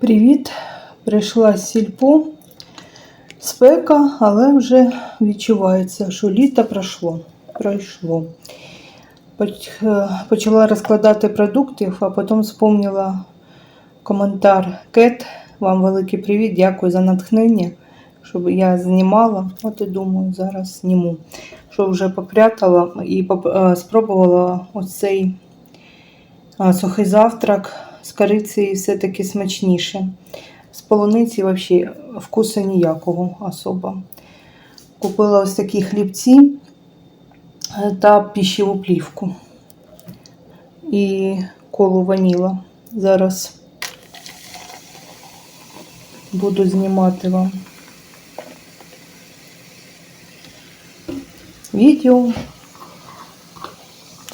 Привіт! Прийшла з сільпо. Спека, але вже відчувається, що літо пройшло. пройшло. Е, Почала розкладати продуктів, а потім вспомнила коментар Кет. Вам великий привіт, дякую за натхнення, щоб я знімала. От і думаю, зараз зніму. Що вже попрятала і е, спробувала оцей а, сухий завтрак з корицею все-таки смачніше. З полуниці взагалі вкусу ніякого особо. Купила ось такі хлібці е, та пищеву плівку. І колу ваніла. Зараз буду знімати вам відео.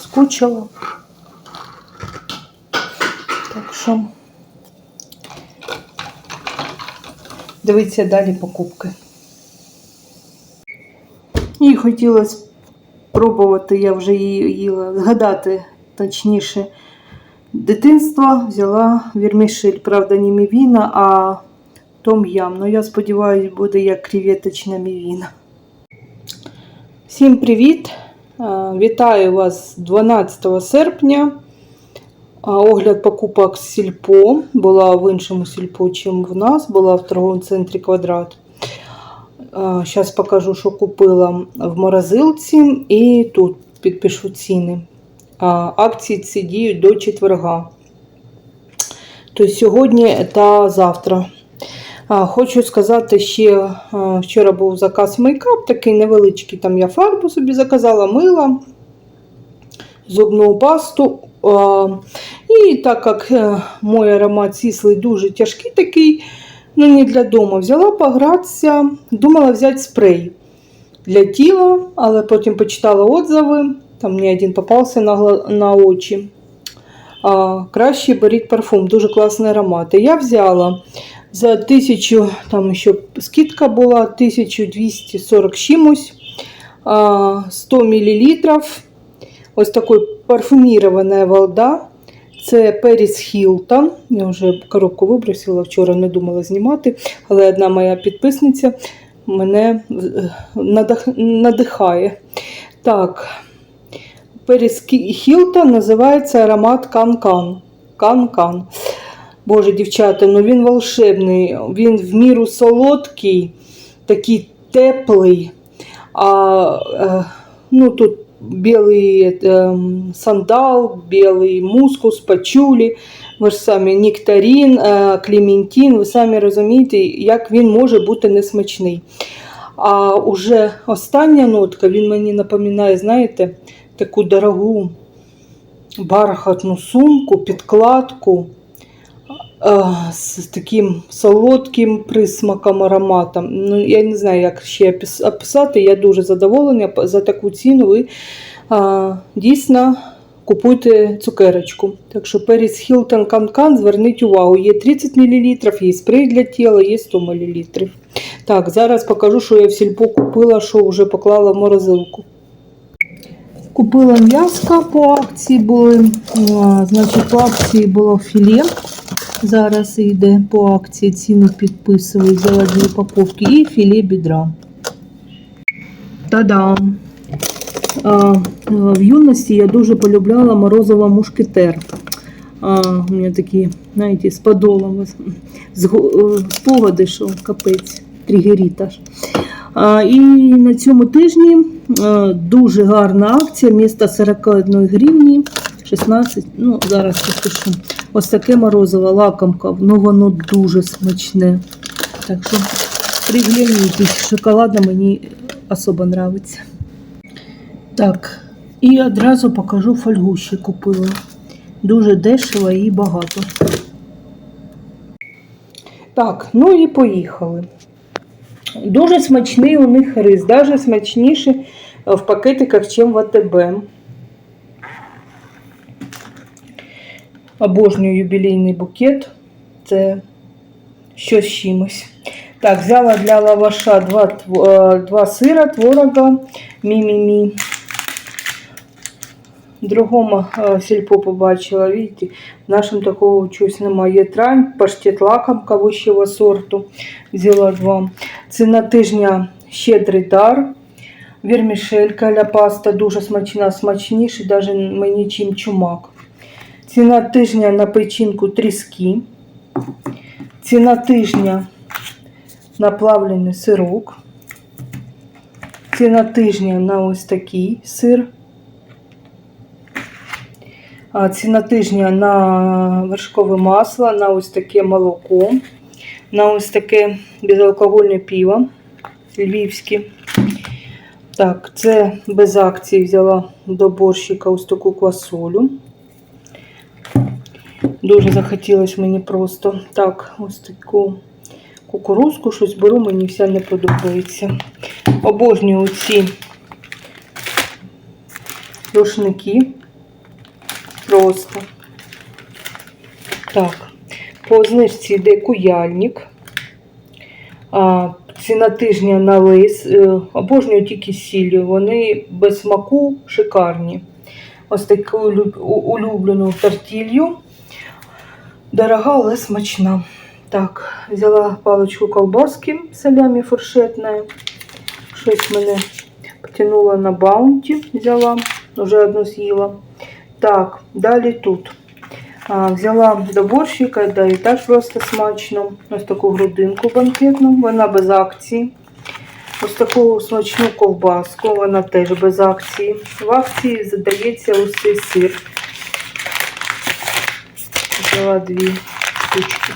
Скучила. Так що дивіться далі покупки. І хотілося спробувати, я вже її їла, згадати точніше дитинство. Взяла вірмішель, правда, не мівіна, а том-ям. Ну, я сподіваюся, буде як креветочна мівіна. Всім привіт! Е, Вітаю вас 12 серпня. Огляд покупок сільпо. Була в іншому сільпо, чим в нас, була в торговому центрі квадрат. Зараз покажу, що купила в морозилці і тут підпишу ціни. Акції ці діють до четверга. Тобто сьогодні та завтра. Хочу сказати, ще вчора був заказ мейкап, такий невеличкий. Там я фарбу собі заказала, мила, зубну пасту. І так як е, мой аромат сіслий дуже тяжкий такий, ну не для дому, взяла погратися, думала взяти спрей для тіла, але потім почитала отзиви, там мені один попався на, на очі. А, краще беріть парфум, дуже класний аромат. І я взяла за 1000, там ще скидка була 1240 чимось, 100 мл. Ось такой парфумірована волда. Це Періс Хілтон. Я вже коробку вибросила, вчора не думала знімати, але одна моя підписниця мене е, надих- надихає. Так, Періс Хілтон називається аромат Кан-Кан. Кан-Кан. Боже, дівчата, ну він волшебний, він в міру солодкий, такий теплий. А, е, ну, тут белый эм, сандал, белый мускус, пачулі, ви ж самі нектарин, е, клементин, ви самі розумієте, як він може бути несмачний. А уже остання нотка, він мені напоминає, знаєте, таку дорогу бархатну сумку, підкладку е, з таким солодким присмаком, ароматом. Ну, я не знаю, як ще описати. Я дуже задоволена за таку ціну. Ви е, дійсно купуйте цукерочку. Так що перець Хілтон Канкан, зверніть увагу, є 30 мл, є спрей для тіла, є 100 мл. Так, зараз покажу, що я в сільпо купила, що вже поклала в морозилку. Купила м'яско по акції були. А, Значить, по акції було філе. Зараз йде по акції ціну підписую, взяла дві упаковки і філе бідра. Та-дам! В юності я дуже полюбляла морозова мушкетер. А, у мене такі, знаєте, з подолом зго- е, спогади, що капець, тригеріт аж. А, і на цьому тижні е, дуже гарна акція, місто 41 гривні, 16, ну зараз підпишу. Ось таке морозиво, лакомка, ну воно дуже смачне. Так що пригляніть, шоколадна мені особо нравиться. Так, і одразу покажу фольгу ще купила. Дуже дешево і багато. Так, ну і поїхали. Дуже смачний у них рис, навіть смачніше в пакетиках, ніж в АТБ. Обожнюю юбілейний букет. Це щось з чимось. Так, взяла для лаваша два, е, два сира, творога, мі-мі-мі. Другому е, сільпо побачила, видите, в нашому такого чогось немає. Є трань, паштет лакомка вищого сорту. Взяла два. Ціна тижня щедрий дар. Вірмішелька ля паста дуже смачна, смачніше, навіть мені чим чумак. Ціна тижня на печінку тріски. Ціна тижня на плавлений сирок. Ціна тижня на ось такий сир. А ціна тижня на вершкове масло, на ось таке молоко, на ось таке безалкогольне пиво львівське. Так, це без акції взяла до борщика ось таку квасолю. Дуже захотілося мені просто. Так, ось таку кукурузку, щось беру, мені вся не подобається. Обожнюю ці рушники. Просто. Так, по знижці йде куяльник. А, ціна тижня на лис. Е, Обожнюю тільки сіллю. Вони без смаку шикарні. Ось таку улюблену тортілью. Дорога, але смачна. Так, взяла паличку колбаски салямі фуршетне. Щось мене потягнуло на баунті. Взяла, вже одну з'їла. Так, далі тут. А, взяла до борщика, да і так просто смачно. Ось таку грудинку банкетну, вона без акції. Ось таку смачну ковбаску, вона теж без акції. В акції задається цей сир. Взяла дві штучки.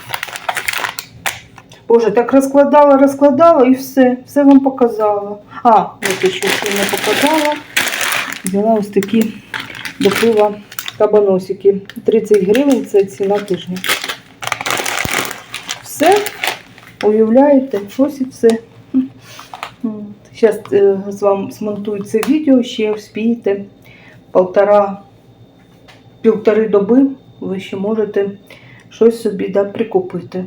Боже, так розкладала, розкладала і все. Все вам показала. А, ось ще не показала. Взяла ось такі до пива кабаносики. 30 гривень це ціна тижня. Все, уявляєте, ось і все. Зараз з вами змонтую це відео, ще вспієте полтора, півтори доби, ви ще можете щось собі да, прикупити.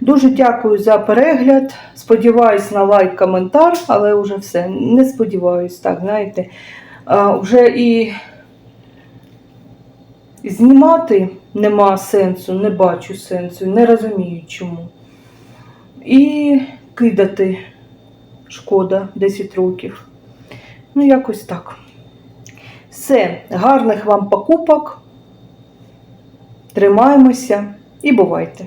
Дуже дякую за перегляд. Сподіваюсь на лайк, коментар, але вже все. Не сподіваюсь, так, знаєте. А, вже і знімати нема сенсу, не бачу сенсу, не розумію чому. І кидати шкода 10 років. Ну, якось так. Все, гарних вам покупок. Тримаємося і бувайте!